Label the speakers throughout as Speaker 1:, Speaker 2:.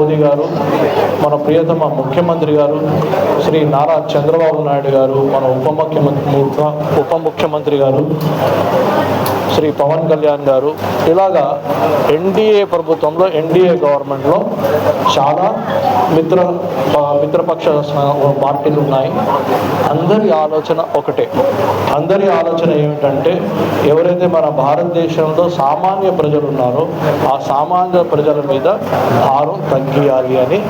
Speaker 1: గారు మన ప్రియతమ ముఖ్యమంత్రి గారు శ్రీ నారా చంద్రబాబు నాయుడు గారు మన ఉప ముఖ్యమంత్రి ఉప ముఖ్యమంత్రి గారు శ్రీ పవన్ కళ్యాణ్ గారు ఇలాగా ఎన్డీఏ ప్రభుత్వంలో ఎన్డీఏ గవర్నమెంట్లో చాలా మిత్ర మిత్రపక్ష పార్టీలు ఉన్నాయి. అందరి ఆలోచన ఒకటే. అందరి ఆలోచన ఏమిటంటే ఎవరైతే మన భారతదేశంలో సామాన్య ప్రజలు ఉన్నారో ఆ సామాన్య ప్రజల మీద భారం తగ్గియాలి అని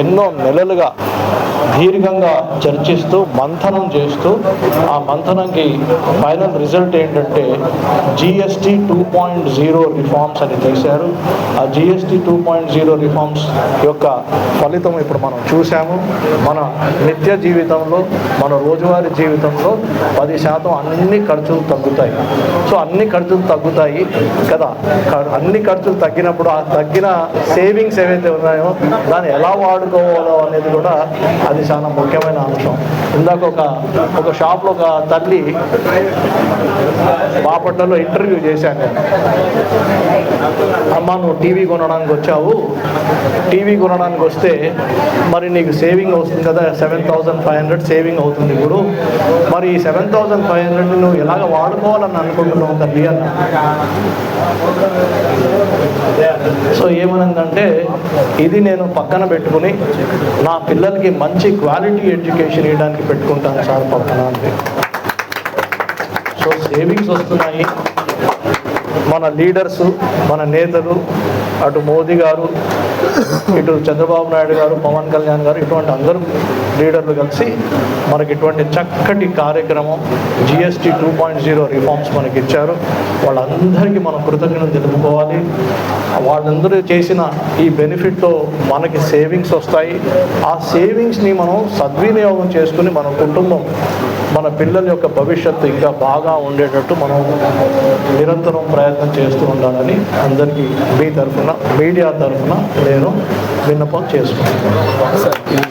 Speaker 1: ఎన్నో నెలలుగా దీర్ఘంగా చర్చిస్తూ మంథనం చేస్తూ ఆ మంథనంకి ఫైనల్ రిజల్ట్ ఏంటంటే GST two point zero reforms అని చేశారు. ఆ GST two point zero reforms యొక్క ఫలితం ఇప్పుడు మనం చూసాము మన నిత్య జీవితంలో మన రోజువారీ జీవితంలో పది శాతం అన్ని ఖర్చులు తగ్గుతాయి. సో అన్ని ఖర్చులు తగ్గుతాయి కదా. అన్ని ఖర్చులు తగ్గినప్పుడు ఆ తగ్గిన సేవింగ్స్ ఏవైతే ఉన్నాయో దాన్ని ఎలా వాడుకోవాలో అనేది కూడా అది చాలా ముఖ్యమైన అంశం. ఇందాక ఒక ఒక షాప్లో ఒక తల్లి బాపట్లలో ఇంటర్వ్యూ చేశాను. నేను అమ్మ నువ్వు టీవీ కొనడానికి వచ్చావు. టీవీ కొనడానికి వస్తే మరి నీకు సేవింగ్ వస్తుంది కదా seven thousand five hundred saving అవుతుంది ఇప్పుడు. మరి ఈ సెవెన్ థౌజండ్ ఫైవ్ హండ్రెడ్ నువ్వు ఎలాగ వాడుకోవాలని అనుకుంటున్నావు తల్లి? అన్న. సో ఏమనందంటే ఇది నేను పక్కన పెట్టుకుని నా పిల్లలకి మంచి క్వాలిటీ ఎడ్యుకేషన్ ఇవ్వడానికి పెట్టుకుంటాను సార్ పక్కన అంటే. సో సేవింగ్స్ వస్తున్నాయి. మన లీడర్సు మన నేతలు అటు మోదీ గారు ఇటు చంద్రబాబు నాయుడు గారు పవన్ కళ్యాణ్ గారు ఇటువంటి అందరూ లీడర్లు కలిసి మనకి ఇటువంటి చక్కటి కార్యక్రమం GST two point zero reforms మనకి ఇచ్చారు. వాళ్ళందరికీ మనం కృతజ్ఞతలు తెలుపుకోవాలి. వాళ్ళందరూ చేసిన ఈ బెనిఫిట్లో మనకి సేవింగ్స్ వస్తాయి. ఆ సేవింగ్స్ని మనం సద్వినియోగం చేసుకుని మన కుటుంబం మన పిల్లల యొక్క భవిష్యత్తు ఇంకా బాగా ఉండేటట్టు మనం నిరంతరం ప్రయత్నం చేస్తూ ఉండాలని అందరికీ మీ తరఫున మీడియా తరఫున నేను విన్నపం చేసుకుంటున్నాను.